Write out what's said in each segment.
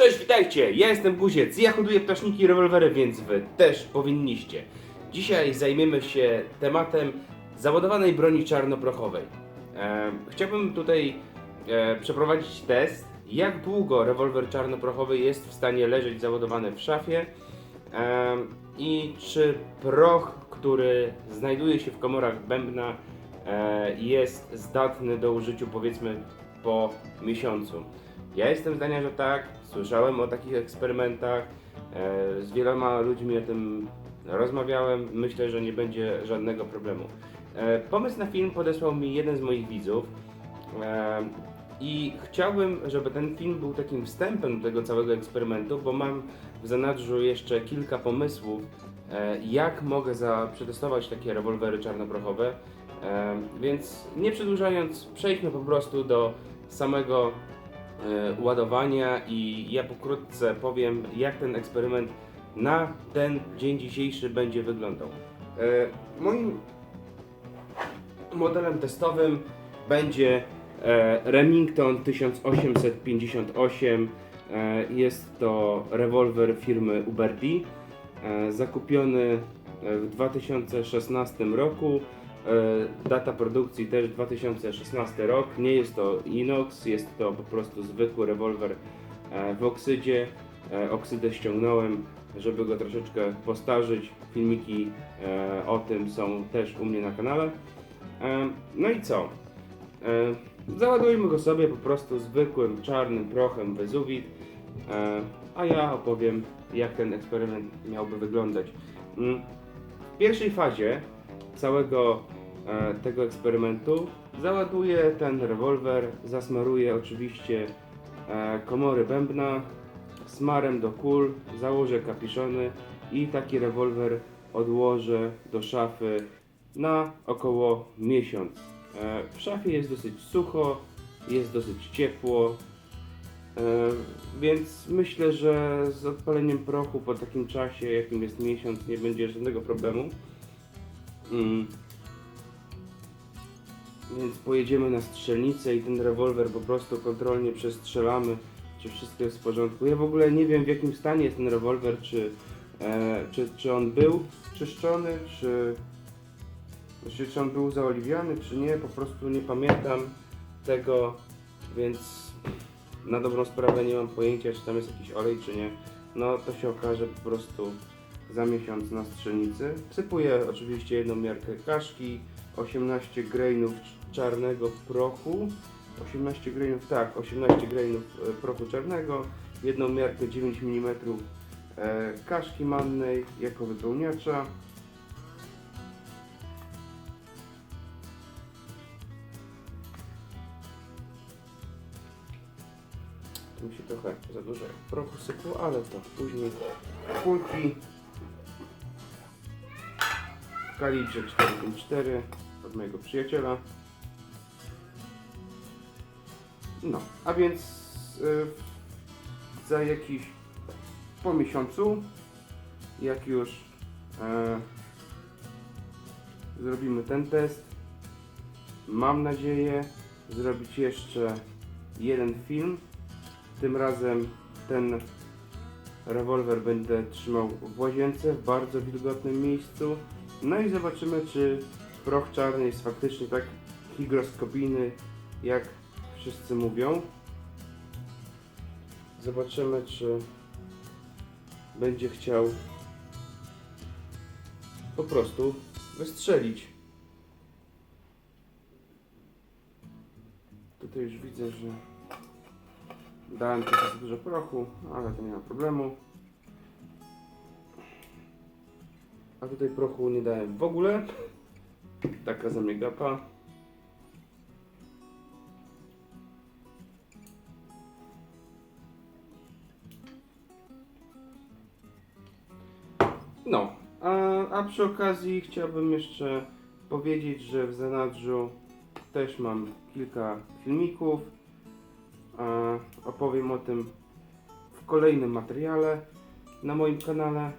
Cześć, witajcie! Ja jestem Guziec. Ja hoduję ptaszniki i rewolwery, więc wy też powinniście. Dzisiaj zajmiemy się tematem załadowanej broni czarnoprochowej. E, chciałbym tutaj e, przeprowadzić test, jak długo rewolwer czarnoprochowy jest w stanie leżeć załadowany w szafie e, i czy proch, który znajduje się w komorach bębna e, jest zdatny do użyciu powiedzmy po miesiącu. Ja jestem zdania, że tak. Słyszałem o takich eksperymentach. E, z wieloma ludźmi o tym rozmawiałem. Myślę, że nie będzie żadnego problemu. E, pomysł na film podesłał mi jeden z moich widzów. E, I chciałbym, żeby ten film był takim wstępem do tego całego eksperymentu, bo mam w zanadrzu jeszcze kilka pomysłów, jak mogę przetestować takie rewolwery czarnoprochowe. Więc nie przedłużając, przejdźmy po prostu do samego ładowania i ja pokrótce powiem, jak ten eksperyment na ten dzień dzisiejszy będzie wyglądał. E, Moim modelem testowym będzie e, Remington 1858. E, Jest to rewolwer firmy Uberti, e, zakupiony e, w 2016 roku. E, Data produkcji też 2016 rok. Nie jest to inox, jest to po prostu zwykły rewolwer e, w oksydzie. E, Oksydę ściągnąłem, żeby go troszeczkę postarzyć. Filmiki o tym są też u mnie na kanale. No i co? Załadujmy go sobie po prostu zwykłym czarnym prochem Vezuvit, e, a ja opowiem jak ten eksperyment miałby wyglądać. Mm, W pierwszej fazie całego e, tego eksperymentu załaduję ten rewolwer, zasmaruję oczywiście e, komory bębna smarem do kul, założę kapiszony i taki rewolwer odłożę do szafy na około miesiąc. E, W szafie jest dosyć sucho, jest dosyć ciepło, e, więc myślę, że z odpaleniem prochu po takim czasie, jakim jest miesiąc, nie będzie żadnego problemu. Mm. Więc pojedziemy na strzelnicę i ten rewolwer po prostu kontrolnie przestrzelamy, czy wszystko jest w porządku. Ja w ogóle nie wiem w jakim stanie jest ten rewolwer, czy, e, czy, czy on był czyszczony, czy, czy, czy on był zaoliwiany, czy nie, po prostu nie pamiętam tego, więc na dobrą sprawę nie mam pojęcia, czy tam jest jakiś olej, czy nie. No to się okaże po prostu za miesiąc na strzelnicy. Wsypuję oczywiście jedną miarkę kaszki, 18 grainów czarnego prochu, 18 grainów, tak, 18 grainów e, prochu czarnego, jedną miarkę 9 mm e, kaszki mannej jako wypełniacza. Tu mi się trochę za dużo prochu sypło, ale to później kulki kalibrze 454 od mojego przyjaciela. No, a więc y, za jakiś po miesiącu, jak już e, zrobimy ten test, mam nadzieję zrobić jeszcze jeden film. Tym razem ten rewolwer będę trzymał w łazience w bardzo wilgotnym miejscu. No i zobaczymy, czy proch czarny jest faktycznie tak higroskopijny, jak wszyscy mówią. Zobaczymy, czy będzie chciał po prostu wystrzelić. Tutaj już widzę, że dałem trochę dużo prochu, ale to nie ma problemu. A tutaj prochu nie dałem w ogóle. Taka za mnie gapa. No, a, a przy okazji chciałbym jeszcze powiedzieć, że w zanadrzu też mam kilka filmików. Opowiem o tym w kolejnym materiale na moim kanale.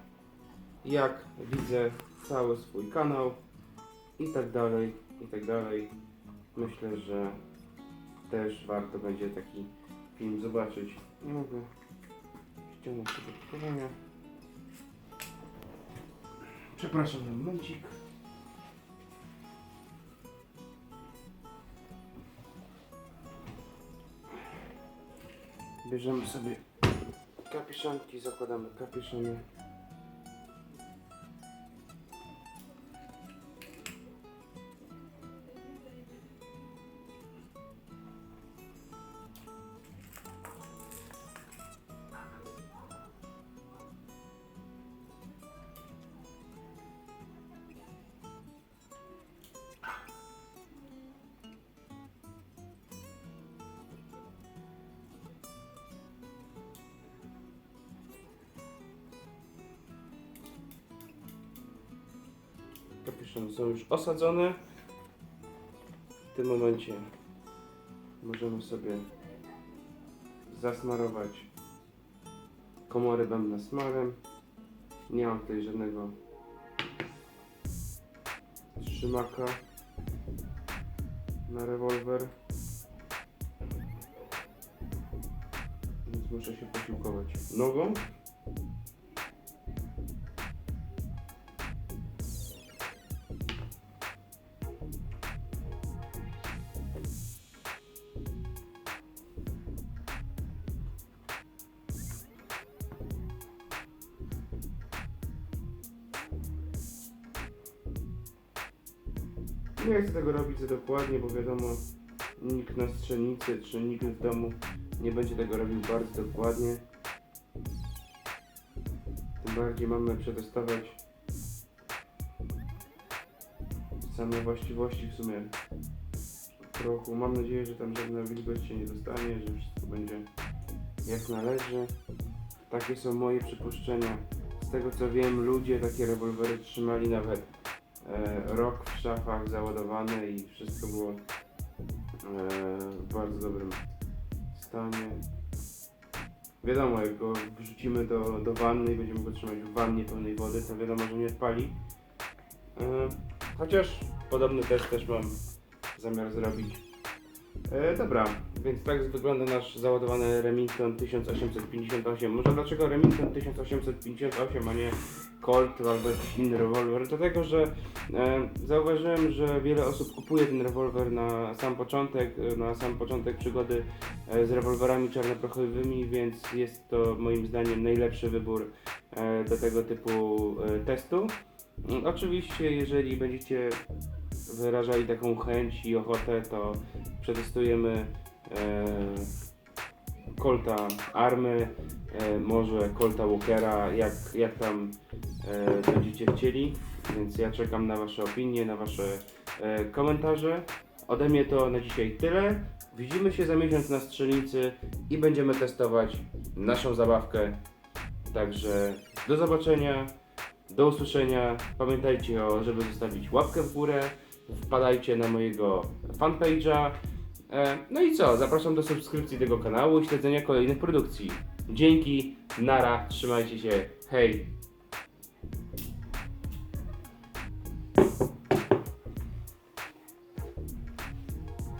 Jak widzę cały swój kanał i tak dalej, i tak dalej. Myślę, że też warto będzie taki film zobaczyć. Nie mogę ściągnąć sobie opakowania. Przepraszam na momencik. Bierzemy sobie kapiszonki, zakładamy kapiszony. Są już osadzone. W tym momencie możemy sobie zasmarować komory bębna smarem. Nie mam tutaj żadnego trzymaka na rewolwer. Więc muszę się posiłkować nogą. Nie chcę tego robić za dokładnie, bo wiadomo, nikt na strzelnicy czy nikt w domu nie będzie tego robił bardzo dokładnie. Tym bardziej mamy przetestować same właściwości w sumie prochu. Mam nadzieję, że tam żadna wilgoć się nie dostanie, że wszystko będzie jak należy. Takie są moje przypuszczenia. Z tego co wiem, ludzie takie rewolwery trzymali nawet rok w szafach załadowane i wszystko było e, w bardzo dobrym stanie. Wiadomo, jak go wrzucimy do, do wanny i będziemy go trzymać w wannie pełnej wody, to wiadomo, że nie odpali. E, chociaż podobny test też mam zamiar zrobić. E, dobra, więc tak wygląda nasz załadowany Remington 1858. Może dlaczego Remington 1858, a nie Colt albo jakiś inny rewolwer? Dlatego, że e, zauważyłem, że wiele osób kupuje ten rewolwer na sam początek, e, na sam początek przygody e, z rewolwerami czarnoprochowymi, więc jest to moim zdaniem najlepszy wybór e, do tego typu e, testu. Mm, Oczywiście, jeżeli będziecie wyrażali taką chęć i ochotę, to przetestujemy e, Colta Army, e, może Colta Walkera, jak, jak tam e, będziecie chcieli. Więc ja czekam na Wasze opinie, na Wasze e, komentarze. Ode mnie to na dzisiaj tyle. Widzimy się za miesiąc na strzelnicy i będziemy testować naszą zabawkę. Także do zobaczenia, do usłyszenia. Pamiętajcie o, żeby zostawić łapkę w górę. Wpadajcie na mojego fanpage'a. E, No i co? Zapraszam do subskrypcji tego kanału i śledzenia kolejnych produkcji. Dzięki, nara, trzymajcie się, hej!